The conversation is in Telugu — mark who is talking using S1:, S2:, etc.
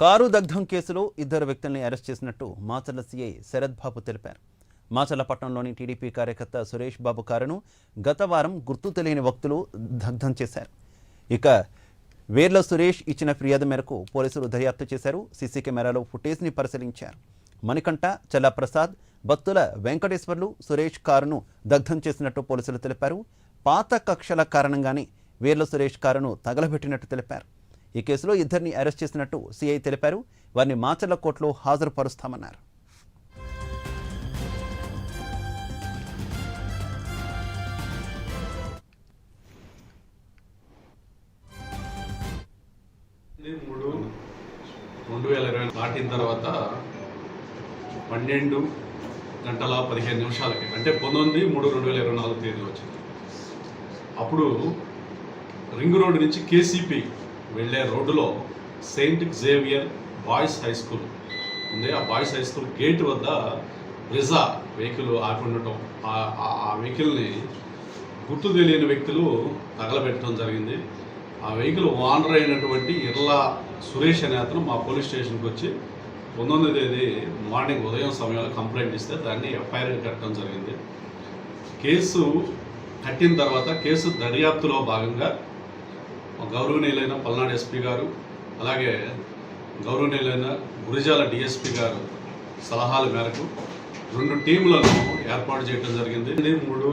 S1: కారు దగ్ధం కేసులో ఇద్దరు వ్యక్తుల్ని అరెస్ట్ చేసినట్టు మాచర్ల సీఐ శరత్ బాబు తెలిపారు. మాచర్లపట్నంలోని టీడీపీ కార్యకర్త సురేష్ బాబు కారును గత వారం గుర్తు తెలియని వ్యక్తులు దగ్ధం చేశారు. ఇక వేర్ల సురేష్ ఇచ్చిన ఫిర్యాదు మేరకు పోలీసులు దర్యాప్తు చేశారు. సీసీ కెమెరాలో ఫుటేజ్ని పరిశీలించారు. మణికంఠ చల్లప్రసాద్ భక్తుల వెంకటేశ్వర్లు సురేష్ కారును దగ్ధం చేసినట్టు పోలీసులు తెలిపారు. పాత కక్షల కారణంగానే వేర్ల సురేష్ కారును తగలబెట్టినట్టు తెలిపారు. ఈ కేసులో ఇద్దరిని అరెస్ట్ చేసినట్టు సిఐ తెలిపారు. వారిని మాచర్ల కోర్టులో హాజరుపరుస్తామన్నారు.
S2: మూడు రెండు వేల ఇరవై దాటిన తర్వాత పన్నెండు గంటల పదిహేను నిమిషాలకి అంటే పంతొమ్మిది మూడు రెండు వేల ఇరవై నాలుగు తేదీ వచ్చింది. అప్పుడు రింగ్ రోడ్ నుంచి కేసీపీ వెళ్ళే రోడ్డులో Saint Xavier boys high school ఉంది. ఆ బాయ్స్ హై స్కూల్ గేట్ వద్ద రిజా వెహికల్ ఆపి ఉండటం. ఆ- ఆ వెహికల్ని గుర్తు తెలియని వ్యక్తులు తగలబెట్టడం జరిగింది. ఆ వెహికల్ ఓనర్ అయినటువంటి ఇర్లా సురేష్ అనే అతను మా పోలీస్ స్టేషన్కి వచ్చి పంతొమ్మిది తేదీ మార్నింగ్ ఉదయం సమయంలో కంప్లైంట్ ఇస్తే దాన్ని ఎఫ్ఐఆర్ కట్టడం జరిగింది. కేసు కట్టిన తర్వాత కేసు దర్యాప్తులో భాగంగా గౌరవనీయులైన పల్నాడు ఎస్పీ గారు అలాగే గౌరవనీయులైన గురిజాల డిఎస్పీ గారు సలహాల మేరకు రెండు టీంలను ఏర్పాటు చేయడం జరిగింది. మూడు.